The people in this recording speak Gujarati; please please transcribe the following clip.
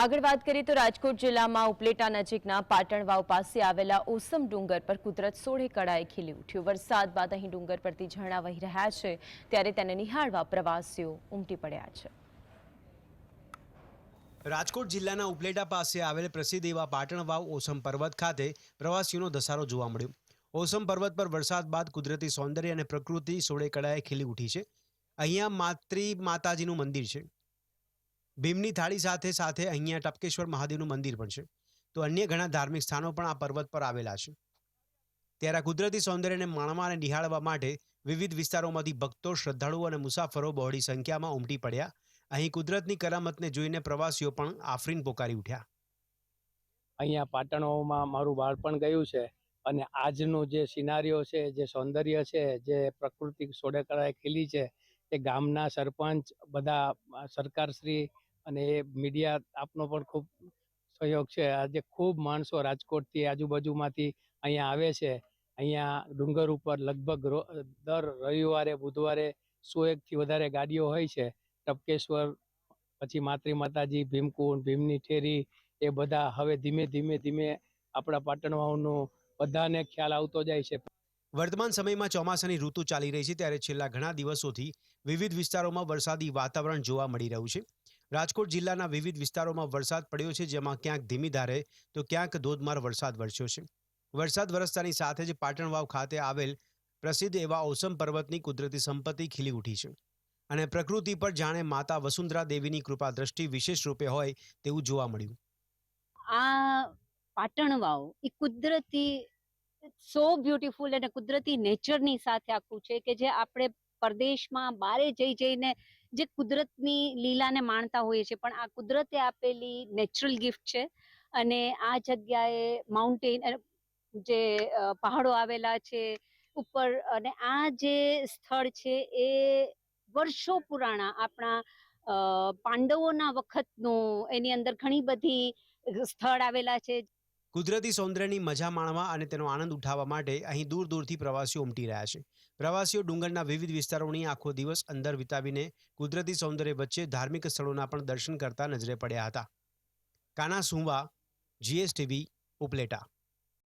આગળ વાત કરીએ તો રાજકોટ જિલ્લામાં ઉપલેટા નજીકના પાટણ પાસે આવેલા ઓસમ ડુંગર પર કુદરત સોળે કળાએ ખીલી ઉઠ્યું. વરસાદ બાદ અહીં ડુંગર પરથી ઝરણા વહી રહ્યા છે. ત્યારે તેને નિહાળવા પ્રવાસીઓ ઉમટી પડ્યા છે. રાજકોટ જિલ્લાના ઉપલેટા પાસે આવેલ પ્રસિદ્ધ એવા પાટણ વાવ ઓસમ પર્વત ખાતે પ્રવાસીઓનો ધસારો જોવા મળ્યો. ઓસમ પર્વત પર વરસાદ બાદ કુદરતી સૌંદર્ય અને પ્રકૃતિ સોળે કળાએ ખીલી ઉઠી છે. અહીંયા માતૃ માતાજીનું મંદિર છે. ભીમની થાળી સાથે સાથે અહીંયા ટપકેશ્વર મહાદેવનું મંદિર પણ છે. તો અન્ય ઘણા ધાર્મિક સ્થાનો પણ આ પર્વત પર આવેલા છે. ત્યારે કુદરતી સૌંદર્યને માણવા અને નિહાળવા માટે વિવિધ વિસ્તારોમાંથી ભક્તો, શ્રદ્ધાળુઓ અને મુસાફરો બહોળી સંખ્યામાં ઉમટી પડ્યા. અહીં કુદરતની કરામતને જોઈને પ્રવાસીઓ પણ આફરીન પોકારી ઉઠ્યા. અહીંયા પાટણોમાં મારું બાળપણ ગયું છે અને આજનું જે સિનારીઓ છે, જે સૌંદર્ય છે, જે પ્રકૃતિ સોડેકળાએ ખીલી છે એ ગામના સરપંચ બધા સરકારશ્રી અને એ મીડિયા આપનો પણ ખૂબ સહયોગ છે. આજે ખૂબ માણસો રાજકોટથી આજુબાજુમાંથી અહીંયા આવે છે. અહીંયા ડુંગર ઉપર લગભગ દર રવિવારે, બુધવારે સો એકથી વધારે ગાડીઓ હોય છે. ટપકેશ્વર, પછી માતૃ માતાજી, ભીમકુંડ, ભીમની ઠેરી એ બધા હવે ધીમે ધીમે ધીમે આપણા પાટણવાઓનો બધાને ખ્યાલ આવતો જાય છે. વર્તમાન સમયમાં ચોમાસાની ઋતુ ચાલી રહી છે ત્યારે છેલ્લા ઘણા દિવસોથી વિવિધ વિસ્તારોમાં વરસાદી વાતાવરણ જોવા મળી રહ્યું છે. રાજકોટ જિલ્લાના વિવિધ વિસ્તારોમાં વરસાદ પડ્યો છે, જેમાં ક્યાંક ધીમી ધારે તો ક્યાંક ધોધમાર વરસાદ વરસ્યો છે. વરસાદ વરસતાની સાથે જ પાટણ ખાતે આવેલ પ્રસિદ્ધ એવા ઓસમ પર્વતની કુદરતી સંપત્તિ ખીલી ઉઠી છે. અને પ્રકૃતિ પર જાણે માતા વસુંધરા દેવીની કૃપા દ્રષ્ટિ વિશેષ રૂપે હોય તેવું જોવા મળ્યું. આ પાટણ વાવ એ કુદરતી સો બ્યુટીફુલ અને કુદરતી નેચરની સાથે આખું છે કે જે આપણે પરદેશમાં બારે જઈ જઈને જે કુદરતની લીલાને માણતા હોઈએ છીએ. પણ આ કુદરતે આપેલી નેચરલ ગિફ્ટ છે અને આ જગ્યાએ માઉન્ટેન જે પહાડો આવેલા છે ઉપર અને આ જે સ્થળ છે એ વર્ષો પુરાણા આપણા પાંડવોના વખતનું એની અંદર ઘણી બધી સ્થળ આવેલા છે. કુદરતી સૌંદર્યની મજા માણવા અને તેનો આનંદ ઉઠાવવા માટે અહીં દૂર દૂરથી પ્રવાસીઓ ઉમટી રહ્યા છે. પ્રવાસીઓ ડુંગરના વિવિધ વિસ્તારોની આખો દિવસ અંદર વિતાવીને કુદરતી સૌંદર્ય વચ્ચે ધાર્મિક સ્થળોના પણ દર્શન કરતા નજરે પડ્યા હતા. કાના સુંવા, જીએસટીવી, ઉપલેટા.